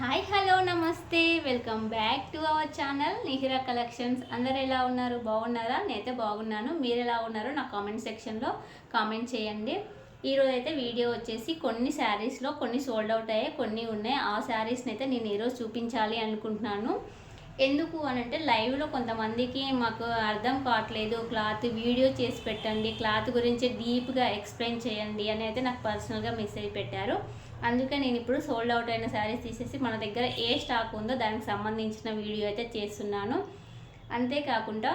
Hi hello నమస్తే. Welcome back to our channel. Nihira collections. అందరు ఎలా ఉన్నారు? బాగున్నారా? నేనైతే బాగున్నాను. మీరు ఎలా ఉన్నారో? నా కామెంట్ సెక్షన్లో కామెంట్ చేయండి. ఈరోజు అయితే వీడియో వచ్చేసి కొన్ని శారీస్లో కొన్ని సోల్డ్ అవుట్ అయ్యాయి కొన్ని ఉన్నాయి. ఆ శారీస్ని అయితే నేను ఈరోజు చూపించాలి అనుకుంటున్నాను. ఎందుకు అని అంటే లైవ్లో కొంతమందికి మాకు అర్థం కావట్లేదు. క్లాత్ వీడియో చేసి పెట్టండి క్లాత్ గురించి డీప్గా ఎక్స్ప్లెయిన్ చేయండి అని అయితే నాకు పర్సనల్గా మెసేజ్ పెట్టారు. అందుకే నేను ఇప్పుడు సోల్డ్ అవుట్ అయిన శారీస్ తీసేసి మన దగ్గర ఏ స్టాక్ ఉందో దానికి సంబంధించిన వీడియో అయితే చేస్తున్నాను. అంతేకాకుండా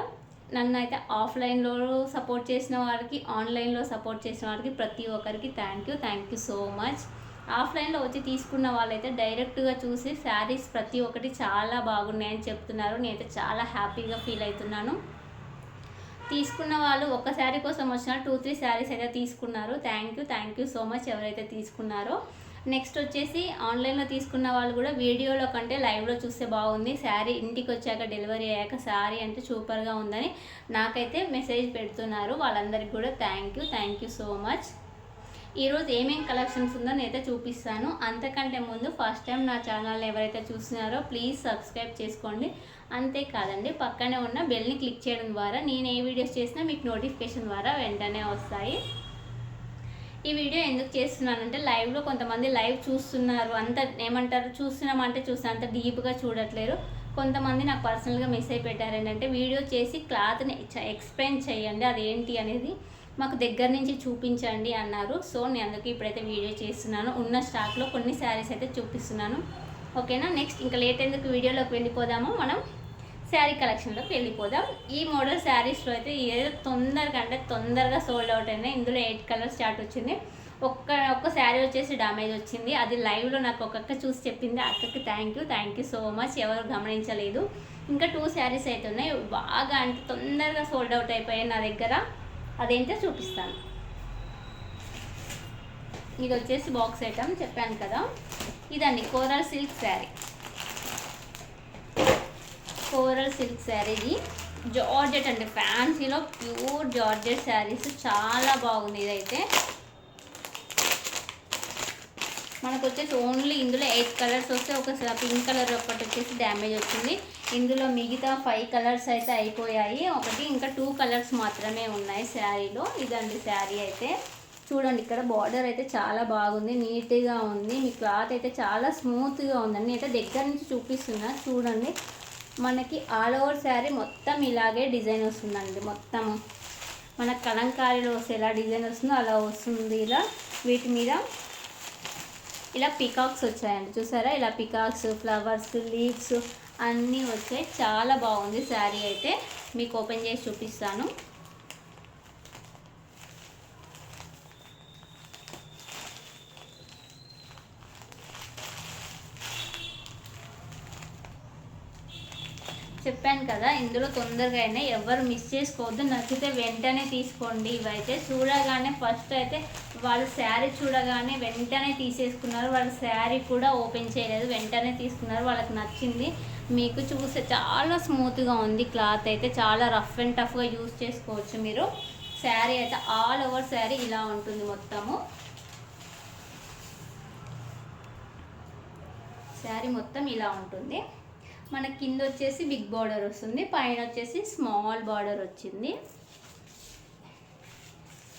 నన్ను అయితే ఆఫ్లైన్లో సపోర్ట్ చేసిన వారికి ఆన్లైన్లో సపోర్ట్ చేసిన వారికి ప్రతి ఒక్కరికి thank you thank you so much ఆఫ్లైన్లో వచ్చి తీసుకున్న వాళ్ళైతే డైరెక్ట్గా చూసి శారీస్ ప్రతి ఒక్కటి చాలా బాగున్నాయని చెప్తున్నారు. నేనైతే చాలా హ్యాపీగా ఫీల్ అవుతున్నాను. తీసుకున్న వాళ్ళు ఒక శారీ కోసం వచ్చిన టూ త్రీ శారీస్ అయితే తీసుకున్నారు. Thank you thank you so much ఎవరైతే తీసుకున్నారో. నెక్స్ట్ వచ్చేసి ఆన్లైన్లో తీసుకున్న వాళ్ళు కూడా వీడియోలో కంటే లైవ్లో చూస్తే బాగుంది. శారీ ఇంటికి వచ్చాక డెలివరీ అయ్యాక శారీ అంటే సూపర్గా ఉందని నాకైతే మెసేజ్ పెడుతున్నారు. వాళ్ళందరికీ కూడా thank you thank you so much. ఈరోజు ఏమేం కలెక్షన్స్ ఉందో నేనైతే చూపిస్తాను. అంతకంటే ముందు ఫస్ట్ టైం నా ఛానల్ని ఎవరైతే చూస్తున్నారో ప్లీజ్ సబ్స్క్రైబ్ చేసుకోండి. అంతేకాదండి పక్కనే ఉన్న బెల్ని క్లిక్ చేయడం ద్వారా నేను ఏ వీడియోస్ చేసినా మీకు నోటిఫికేషన్ ద్వారా వెంటనే వస్తాయి. ఈ వీడియో ఎందుకు చేస్తున్నానంటే లైవ్లో కొంతమంది లైవ్ చూస్తున్నారు. అంత ఏమంటారు? చూస్తున్నామంటే చూస్తున్నా అంత డీప్గా చూడట్లేరు. కొంతమంది నాకు పర్సనల్గా మెసేజ్ పెట్టారు ఏంటంటే వీడియో చేసి క్లాత్ని ఎక్స్ప్లెయిన్ చేయండి అదేంటి అనేది. మాకు దగ్గర నుంచి చూపించండి అన్నారు. సో నేను అందుకే ఇప్పుడైతే వీడియో చేస్తున్నాను. ఉన్న స్టాక్లో కొన్ని శారీస్ అయితే చూపిస్తున్నాను. ఓకేనా? నెక్స్ట్ ఇంకా లేట్ ఎందుకు వీడియోలోకి వెళ్ళిపోదాము? మనం శారీ కలెక్షన్లోకి వెళ్ళిపోదాం. ఈ మోడల్ శారీస్లో అయితే ఏదో తొందరగా అంటే తొందరగా సోల్డ్ అవుట్ అయినాయి. ఇందులో ఎయిట్ కలర్స్ స్టార్ట్ వచ్చింది. ఒక్క ఒక్క శారీ వచ్చేసి డ్యామేజ్ వచ్చింది. అది లైవ్లో నాకు ఒక్కొక్క చూసి చెప్పింది. అక్కకి thank you thank you so much ఎవరు గమనించలేదు. ఇంకా టూ శారీస్ అయితే ఉన్నాయి. బాగా అంటే తొందరగా సోల్డ్ అవుట్ అయిపోయాయి నా దగ్గర. అదేంటో చూపిస్తాను. ఇది వచ్చేసి బాక్స్ ఐటమ్ చెప్పాను కదా. ఇదండి coral silk saree. Coral silk saree ఇది. జార్జెట్ అండి. ఫ్యాన్సీలో ప్యూర్ జార్జెట్ శారీస్ చాలా బాగుంది ఇదైతే. మనకు వచ్చేసి ఓన్లీ ఇందులో ఎయిట్ కలర్స్ వస్తే ఒక పింక్ కలర్ ఒకటి వచ్చేసి డ్యామేజ్ వచ్చింది ఇందులో మిగతా ఫైవ్ కలర్స్ అయితే అయిపోయాయి. ఒకటి ఇంకా టూ కలర్స్ మాత్రమే ఉన్నాయి శారీలో. ఇదండి శారీ అయితే. చూడండి ఇక్కడ బార్డర్ అయితే చాలా బాగుంది. నీట్గా ఉంది. మీ క్లాత్ అయితే చాలా స్మూత్గా ఉందండి అయితే దగ్గర నుంచి చూపిస్తున్నా. చూడండి మనకి ఆల్ ఓవర్ శారీ మొత్తం ఇలాగే డిజైన్ వస్తుందండి మొత్తం. మన కలంకారీలో వస్తే ఎలా డిజైన్ వస్తుందో అలా వస్తుంది ఇలా. వీటి మీద ఇలా పికాక్స్ వచ్చాయండి. చూసారా? ఇలా పికాక్స్ ఫ్లవర్స్ లీవ్స్ అన్నీ వచ్చాయి. చాలా బాగుంది శారీ అయితే. మీకు ఓపెన్ చేసి చూపిస్తాను. చెప్పాను కదా ఇందులో తొందరగా అయినా ఎవరు మిస్ చేసుకోవద్దు. నచ్చితే వెంటనే తీసుకోండి. ఇవైతే చూడగానే ఫస్ట్ అయితే వాళ్ళ శారీ చూడగానే వెంటనే తీసేసుకున్నారు. వాళ్ళ శారీ కూడా ఓపెన్ చేయలేదు. వెంటనే తీసుకున్నారు. వాళ్ళకి నచ్చింది. మీకు చూస్తే చాలా స్మూత్గా ఉంది. క్లాత్ అయితే చాలా రఫ్ అండ్ టఫ్గా యూస్ చేసుకోవచ్చు మీరు. శారీ అయితే ఆల్ ఓవర్ శారీ ఇలా ఉంటుంది మొత్తము. శారీ మొత్తం ఇలా ఉంటుంది. మన కింద వచ్చేసి బిగ్ బార్డర్ వస్తుంది పైన వచ్చేసి స్మాల్ బార్డర్ వచ్చింది.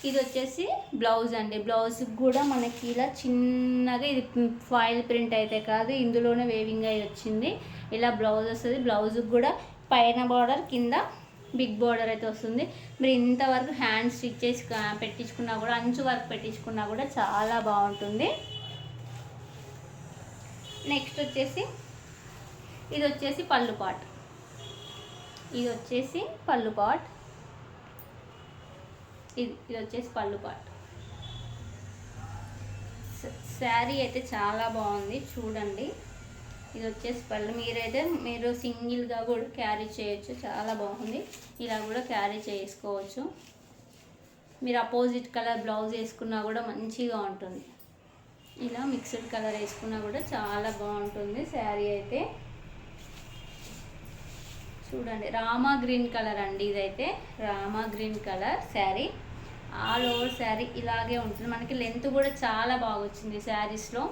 ఇది వచ్చేసి బ్లౌజ్ అండి. బ్లౌజ్ కూడా మనకి ఇలా చిన్నగా ఇది ఫాయిల్ ప్రింట్ అయితే కాదు ఇందులోనే వేవింగ్ అయి వచ్చింది. ఇలా బ్లౌజ్ వస్తుంది. బ్లౌజ్కి కూడా పైన బార్డర్ కింద బిగ్ బార్డర్ అయితే వస్తుంది. మీరు ఇంతవరకు హ్యాండ్ స్టిచ్ చేసి పెట్టించుకున్నా కూడా అంచు వర్క్ పెట్టించుకున్నా కూడా చాలా బాగుంటుంది. నెక్స్ట్ వచ్చేసి ఇది వచ్చేసి పళ్ళు పాట్ ఇది వచ్చేసి పళ్ళు పాట్ ఇది ఇది వచ్చేసి పళ్ళు పాట్ శారీ అయితే చాలా బాగుంది చూడండి. ఇది వచ్చేసి పళ్ళు. మీరైతే మీరు సింగిల్గా కూడా క్యారీ చేయొచ్చు చాలా బాగుంది. ఇలా కూడా క్యారీ చేసుకోవచ్చు. మీరు అపోజిట్ కలర్ బ్లౌజ్ వేసుకున్నా కూడా మంచిగా ఉంటుంది. ఇలా మిక్స్డ్ కలర్ వేసుకున్నా కూడా చాలా బాగుంటుంది శారీ అయితే. చూడండి రామా గ్రీన్ కలర్ అండి ఇదైతే. Rama green colour saree. All over saree ఇలాగే ఉంటుంది. మనకి లెంత్ కూడా చాలా బాగా వచ్చింది శారీస్లో.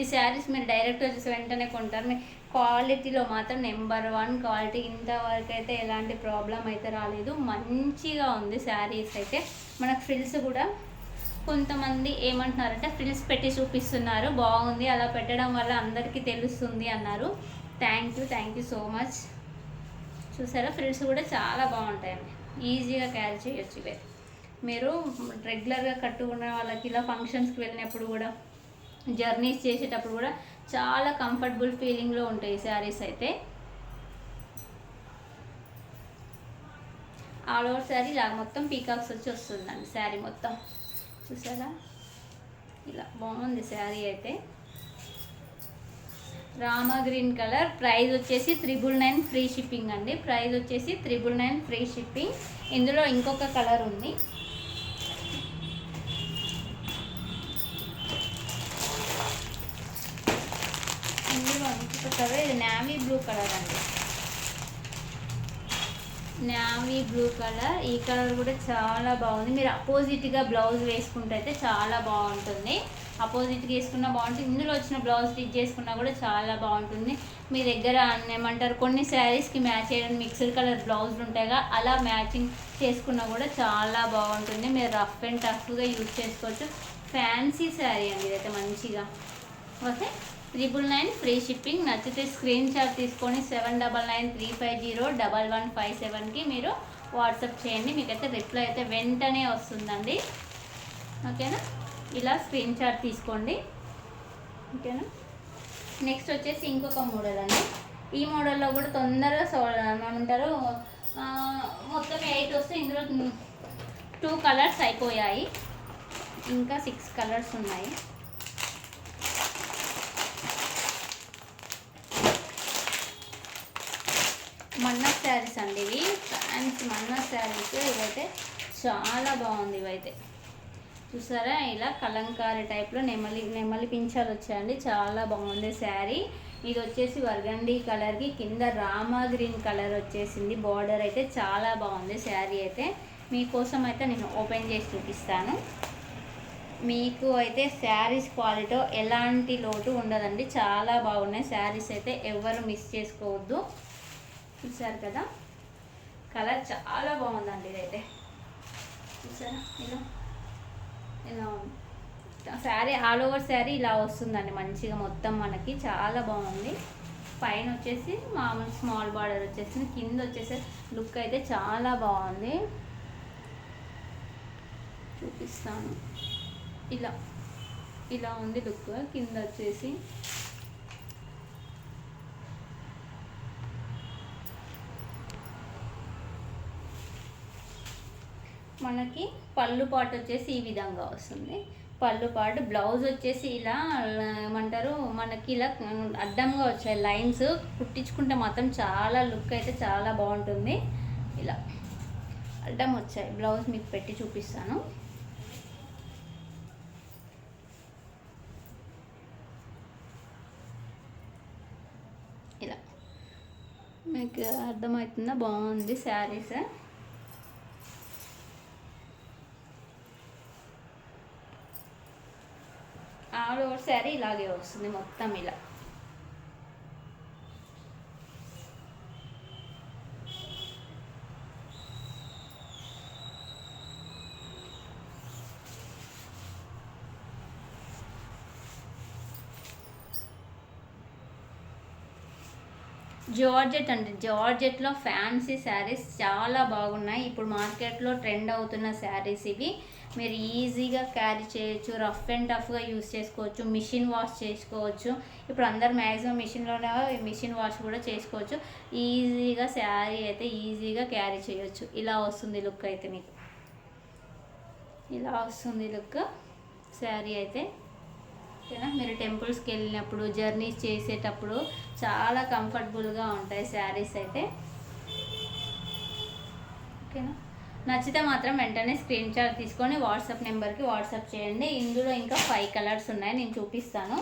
ఈ శారీస్ మీరు డైరెక్ట్గా చూసి వెంటనే కొంటారు. మీ క్వాలిటీలో మాత్రం నెంబర్ వన్ క్వాలిటీ. ఇంతవరకు అయితే ఎలాంటి ప్రాబ్లం అయితే రాలేదు. మంచిగా ఉంది శారీస్ అయితే. మనకు ఫ్రిల్స్ కూడా కొంతమంది ఏమంటున్నారంటే ఫ్రిల్స్ పెట్టి చూపిస్తున్నారు. బాగుంది. అలా పెట్టడం వల్ల అందరికీ తెలుస్తుంది అన్నారు. Thank you thank you so much చూసారా ఫ్రిల్స్ కూడా చాలా బాగుంటాయండి. ఈజీగా క్యారీ చేయొచ్చు ఇవే. మీరు రెగ్యులర్గా కట్టుకున్న వాళ్ళకి ఇలా ఫంక్షన్స్కి వెళ్ళినప్పుడు కూడా జర్నీస్ చేసేటప్పుడు కూడా చాలా కంఫర్టబుల్ ఫీలింగ్లో ఉంటాయి శారీస్ అయితే. ఆల్ ఓవర్ శారీ ఇలా మొత్తం పీకాక్స్ వచ్చి వస్తుందండి శారీ మొత్తం. చూసారా? ఇలా బాగుంది శారీ అయితే. Rama green colour. ప్రైస్ వచ్చేసి త్రిబుల్ నైన్ ఫ్రీ షిప్పింగ్ అండి. ప్రైస్ వచ్చేసి త్రిబుల్ నైన్ ఫ్రీ షిప్పింగ్. ఇందులో ఇంకొక కలర్ ఉంది. ఇందులో ఇంకొక కలర్ ఇది నావీ బ్లూ కలర్ అండి. Navy blue colour. ఈ కలర్ కూడా చాలా బాగుంది. మీరు అపోజిట్గా బ్లౌజ్ వేసుకుంటే అయితే చాలా బాగుంటుంది. అపోజిట్గా వేసుకున్నా బాగుంటుంది. ఇందులో వచ్చిన బ్లౌజ్ స్టిచ్ చేసుకున్నా కూడా చాలా బాగుంటుంది. మీ దగ్గర ఏమంటారు కొన్ని శారీస్కి మ్యాచ్ చేయడం మిక్స్డ్ కలర్ బ్లౌజులు ఉంటాయిగా అలా మ్యాచింగ్ చేసుకున్నా కూడా చాలా బాగుంటుంది. మీరు రఫ్ అండ్ టఫ్గా యూజ్ చేసుకోవచ్చు. ఫ్యాన్సీ శారీ అండి ఇదైతే మంచిగా. Okay? Triple nine free shipping నచ్చితే స్క్రీన్ షాట్ తీసుకొని seven double nine three five zero double one five సెవెన్కి మీరు వాట్సాప్ చేయండి. మీకైతే రిప్లై అయితే వెంటనే వస్తుందండి. ఓకేనా? ఇలా స్క్రీన్ షాట్ తీసుకోండి. ఓకేనా? నెక్స్ట్ వచ్చేసి ఇంకొక మోడల్ అండి. ఈ మోడల్లో కూడా తొందరగా సో ఏమంటారు మొత్తం ఎయిట్ వస్తే ఇందులో టూ కలర్స్ అయిపోయాయి. ఇంకా సిక్స్ కలర్స్ ఉన్నాయి. మన్నా శారీస్ అండి ఇవి. ఫ్యాన్స్ మన్నా శారీస్ ఇవైతే చాలా బాగుంది ఇవైతే. చూసారా? ఇలా కలంకారీ టైప్లో నెమలి నెమలి పించాలు వచ్చాయండి. చాలా బాగుంది శారీ. ఇది వచ్చేసి వర్గండి కలర్కి కింద రామా గ్రీన్ కలర్ వచ్చేసింది. బార్డర్ అయితే చాలా బాగుంది శారీ అయితే. మీకోసం అయితే నేను ఓపెన్ చేసి చూపిస్తాను. మీకు అయితే శారీస్ క్వాలిటీ ఎలాంటి లోటు ఉండదండి. చాలా బాగున్నాయి. శారీస్ అయితే ఎవరు మిస్ చేసుకోవద్దు. చూసారు కదా? కలర్ చాలా బాగుందండి ఇదైతే. చూసారా? ఇలా. శారీ ఆల్ ఓవర్ శారీ ఇలా వస్తుందండి మంచిగా మొత్తం మనకి చాలా బాగుంది. పైన వచ్చేసి మామూలు స్మాల్ బార్డర్ వచ్చేసి కింద వచ్చేసి లుక్ అయితే చాలా బాగుంది. చూపిస్తాను. ఇలా ఇలా ఉంది లుక్ కింద వచ్చేసి మనకి పళ్ళు పాటు వచ్చేసి ఈ విధంగా వస్తుంది. పళ్ళు పాటు బ్లౌజ్ వచ్చేసి ఇలా ఏమంటారు మనకి ఇలా అడ్డంగా వచ్చాయి లైన్స్ కుట్టించుకుంటే మాత్రం చాలా లుక్ అయితే చాలా బాగుంటుంది. ఇలా అడ్డం వచ్చాయి బ్లౌజ్ మీకు పెట్టి చూపిస్తాను. ఇలా. మీకు అర్థమవుతుందా? బాగుంది శారీస్ ఆల్ ఓవర్ శారీ ఇలాగే వస్తుంది మొత్తం ఇలా. జార్జెట్ అండి. జార్జెట్లో ఫ్యాన్సీ శారీస్ చాలా బాగున్నాయి. ఇప్పుడు మార్కెట్లో ట్రెండ్ అవుతున్న శారీస్ ఇవి. మీరు ఈజీగా క్యారీ చేయొచ్చు రఫ్ అండ్ టఫ్గా యూస్ చేసుకోవచ్చు మిషన్ వాష్ చేసుకోవచ్చు. ఇప్పుడు అందరు మ్యాక్సిమం మిషన్లోనే మిషన్ వాష్ కూడా చేసుకోవచ్చు. ఈజీగా శారీ అయితే ఈజీగా క్యారీ చేయొచ్చు. ఇలా వస్తుంది లుక్ అయితే మీకు. ఇలా వస్తుంది లుక్ శారీ అయితే. ఓకేనా? మీరు టెంపుల్స్కి వెళ్ళినప్పుడు జర్నీస్ చేసేటప్పుడు చాలా కంఫర్టబుల్గా ఉంటాయి శారీస్ అయితే. ఓకేనా? నచ్చితే మాత్రం వెంటనే స్క్రీన్ షాట్ తీసుకొని వాట్సాప్ నెంబర్కి వాట్సాప్ చేయండి. ఇందులో ఇంకా ఫైవ్ కలర్స్ ఉన్నాయి. నేను చూపిస్తాను.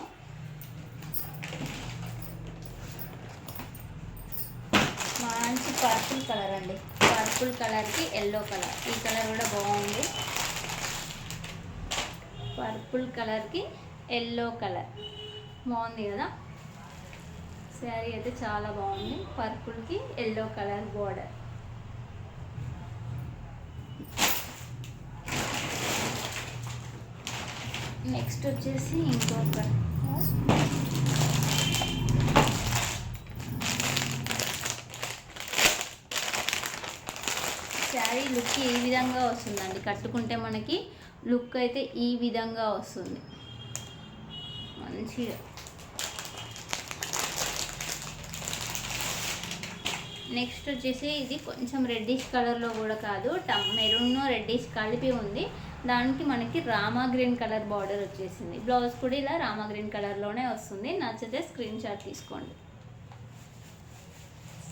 మంచి పర్పుల్ కలర్ అండి. పర్పుల్ కలర్కి ఎల్లో కలర్ ఈ కలర్ కూడా బాగుంది. పర్పుల్ కలర్కి ఎల్లో కలర్ బాగుంది కదా? శారీ అయితే చాలా బాగుంది. పర్పుల్కి ఎల్లో కలర్ బోర్డర్ నెక్స్ట్ వచ్చేసి ఇంకొక. శారీ లుక్ ఈ విధంగా వస్తుందండి? కట్టుకుంటే మనకి లుక్ అయితే ఈ విధంగా వస్తుంది. మంచిగా. నెక్స్ట్ వచ్చేసి ఇది కొంచెం రెడ్డిష్ కలర్లో కూడా కాదు. టమ్ మెరూన్ రెడ్డిష్ కలిపి ఉంది. దానికి మనకి రామా గ్రీన్ కలర్ బార్డర్ వచ్చేసింది. బ్లౌజ్ కూడా ఇలా రామా గ్రీన్ కలర్లోనే వస్తుంది. నచ్చితే స్క్రీన్ షాట్ తీసుకోండి.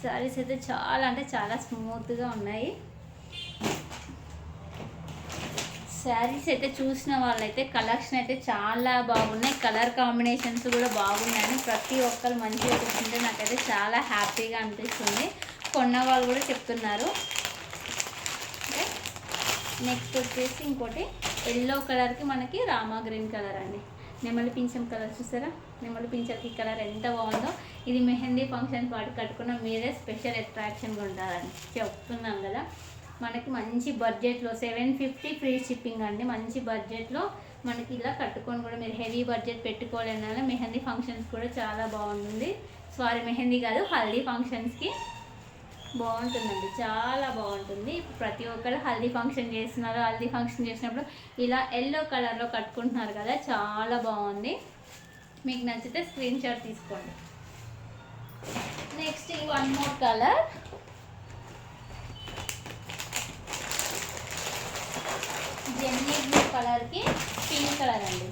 సారీస్ అయితే చాలా అంటే చాలా స్మూత్గా ఉన్నాయి. శారీస్ అయితే చూసిన వాళ్ళైతే కలెక్షన్ అయితే చాలా బాగున్నాయి. కలర్ కాంబినేషన్స్ కూడా బాగున్నాయని ప్రతి ఒక్కరు మంచిగా చూస్తుంటే నాకైతే చాలా హ్యాపీగా అనిపిస్తుంది. కొన్న వాళ్ళు కూడా చెప్తున్నారు. నెక్స్ట్ వచ్చేసి ఇంకోటి ఎల్లో కలర్కి మనకి రామా గ్రీన్ కలర్ అండి. నెమలి పింఛం కలర్ చూసారా? నెమలి పింఛంకి కలర్ ఎంత బాగుందో. ఇది మెహందీ ఫంక్షన్ పాటు కట్టుకున్న మీరే స్పెషల్ అట్రాక్షన్గా ఉంటారని చెప్తున్నాం కదా. మనకి మంచి బడ్జెట్లో సెవెన్ ఫిఫ్టీ ఫ్రీ షిప్పింగ్ అండి. మంచి బడ్జెట్లో మనకి ఇలా కట్టుకొని కూడా మీరు హెవీ బడ్జెట్ పెట్టుకోలేనాల మెహందీ ఫంక్షన్స్ కూడా చాలా బాగుంటుంది. సారీ మెహందీ కాదు హల్దీ ఫంక్షన్స్కి బాగుంటుందండి. చాలా బాగుంటుంది. ప్రతి ఒక్కరు హల్దీ ఫంక్షన్ చేస్తున్నారు. హల్దీ ఫంక్షన్ చేసినప్పుడు ఇలా ఎల్లో కలర్లో కట్టుకుంటున్నారు కదా చాలా బాగుంది. మీకు నచ్చితే స్క్రీన్ షాట్ తీసుకోండి. నెక్స్ట్ ఈ వన్ మోర్ కలర్. జెమ్నీ బ్లూ కలర్కి పింక్ కలర్ అండి.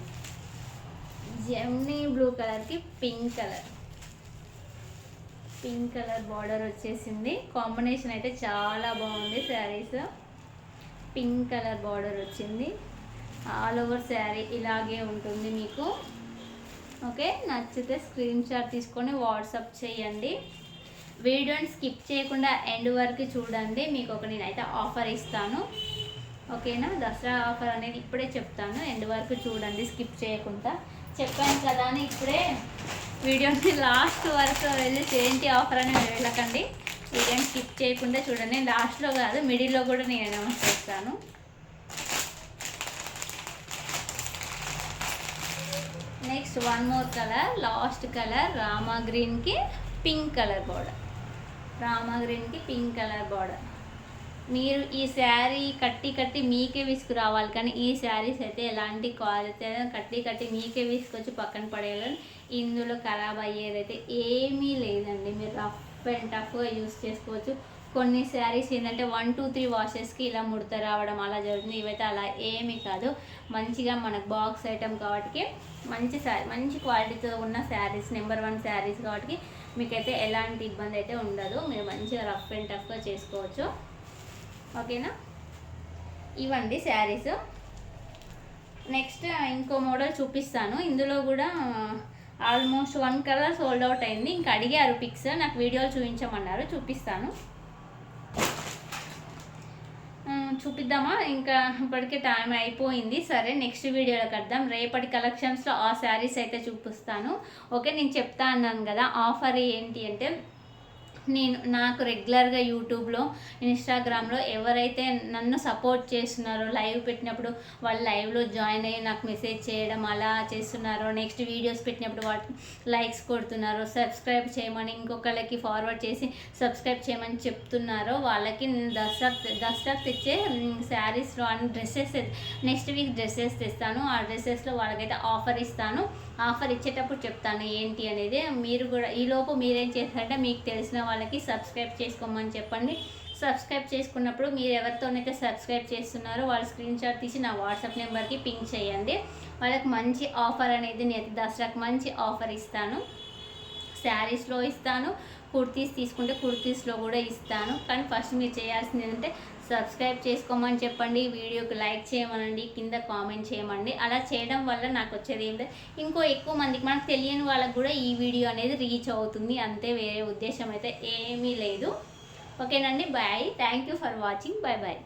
జెమ్నీ బ్లూ కలర్కి pink colour. Pink colour border వచ్చేసింది. కాంబినేషన్ అయితే చాలా బాగుంది శారీస్. పింక్ కలర్ బార్డర్ వచ్చింది. ఆల్ ఓవర్ శారీ ఇలాగే ఉంటుంది మీకు. ఓకే నచ్చితే స్క్రీన్ షాట్ తీసుకొని వాట్సాప్ చేయండి. వీడియోని స్కిప్ చేయకుండా ఎండ్ వరకు చూడండి. మీకు ఒక నేనైతే ఆఫర్ ఇస్తాను. ఓకేనా? దసరా ఆఫర్ అనేది ఇప్పుడే చెప్తాను. ఎండ్ వరకు చూడండి స్కిప్ చేయకుండా. చెప్పాను కదా అని ఇప్పుడే వీడియోని లాస్ట్ వరకు వెళ్ళి ఏంటి ఆఫర్ అని వెళ్ళకండి. వీడియోని స్కిప్ చేయకుండా చూడండి. లాస్ట్లో కాదు మిడిల్లో కూడా నేను అనౌన్స్ చేస్తాను. Next one more colour last colour Rama గ్రీన్కి పింక్ కలర్ బార్డర్. రామా గ్రీన్కి పింక్ కలర్ బార్డర్. మీరు ఈ శారీ కట్టి కట్టి మీకే విసుకురావాలి. కానీ ఈ శారీస్ అయితే ఎలాంటి క్వాలిటీ కట్టి కట్టి మీకే విసుకొచ్చి పక్కన పడేయాలని ఇందులో ఖరాబ్ అయ్యేదైతే ఏమీ లేదండి. మీరు రఫ్ అండ్ టఫ్గా యూస్ చేసుకోవచ్చు. కొన్ని శారీస్ ఏంటంటే వన్ టూ త్రీ వాషెస్కి ఇలా ముడత రావడం అలా జరుగుతుంది. ఇవైతే అలా ఏమీ కాదు. మంచిగా మనకు బాక్స్ ఐటమ్ కాబట్టి మంచి శారీ మంచి క్వాలిటీతో ఉన్న శారీస్ నెంబర్ వన్ శారీస్ కాబట్టి మీకైతే ఎలాంటి ఇబ్బంది అయితే ఉండదు. మీరు మంచిగా రఫ్ అండ్ టఫ్గా చేసుకోవచ్చు. ఓకేనా? ఇవ్వండి శారీస్. నెక్స్ట్ ఇంకో మోడల్ చూపిస్తాను. ఇందులో కూడా almost one colour sold out అయింది. ఇంకా అడిగారు పిక్స్. నాకు వీడియోలు చూపించమన్నారు. చూపిస్తాను. చూపిద్దామా? ఇంకా ఇప్పటికే టైం అయిపోయింది. సరే నెక్స్ట్ వీడియోలో కడదాం. రేపటి కలెక్షన్స్లో ఆ శారీస్ అయితే చూపిస్తాను. ఓకే నేను చెప్తా అన్నాను కదా ఆఫర్ ఏంటి అంటే నేను నాకు రెగ్యులర్గా యూట్యూబ్లో ఇన్స్టాగ్రామ్లో ఎవరైతే నన్ను సపోర్ట్ చేస్తున్నారో లైవ్ పెట్టినప్పుడు వాళ్ళు లైవ్లో జాయిన్ అయ్యి నాకు మెసేజ్ చేయడం అలా చేస్తున్నారో నెక్స్ట్ వీడియోస్ పెట్టినప్పుడు వాటి లైక్స్ కొడుతున్నారో సబ్స్క్రైబ్ చేయమని ఇంకొకళ్ళకి ఫార్వర్డ్ చేసి సబ్స్క్రైబ్ చేయమని చెప్తున్నారో వాళ్ళకి నేను దసరా దసరా తెచ్చే శారీస్లో and dresses next week dresses తెస్తాను. ఆ డ్రెస్సెస్లో వాళ్ళకైతే ఆఫర్ ఇస్తాను. ఆఫర్ ఇచ్చేటప్పుడు చెప్తాను ఏంటి అనేది. మీరు కూడా ఈలోపు మీరేం చేస్తారంటే మీకు తెలిసిన వాళ్ళకి సబ్స్క్రైబ్ చేసుకోమని చెప్పండి. సబ్స్క్రైబ్ చేసుకున్నప్పుడు మీరు ఎవరితోనైతే సబ్స్క్రైబ్ చేస్తున్నారో వాళ్ళ స్క్రీన్ షాట్ తీసి నా వాట్సాప్ నెంబర్కి పింక్ చేయండి. వాళ్ళకి మంచి ఆఫర్ అనేది నేను దసరాకు మంచి ఆఫర్ ఇస్తాను. శారీస్లో ఇస్తాను కుర్తీస్ తీసుకుంటే కుర్తీస్లో కూడా ఇస్తాను. కానీ ఫస్ట్ మీరు చేయాల్సింది ఏంటంటే సబ్స్క్రైబ్ చేసుకోమని చెప్పండి. వీడియోకి లైక్ చేయమనండి. కింద కామెంట్ చేయమండి. అలా చేయడం వల్ల నాకు వచ్చేది ఏంటంటే ఇంకో ఎక్కువ మందికి మనకు తెలియని వాళ్ళకి కూడా ఈ వీడియో అనేది రీచ్ అవుతుంది. అంతే వేరే ఉద్దేశం అయితే ఏమీ లేదు. ఓకేనండి. Bye. Thank you for watching. Bye bye.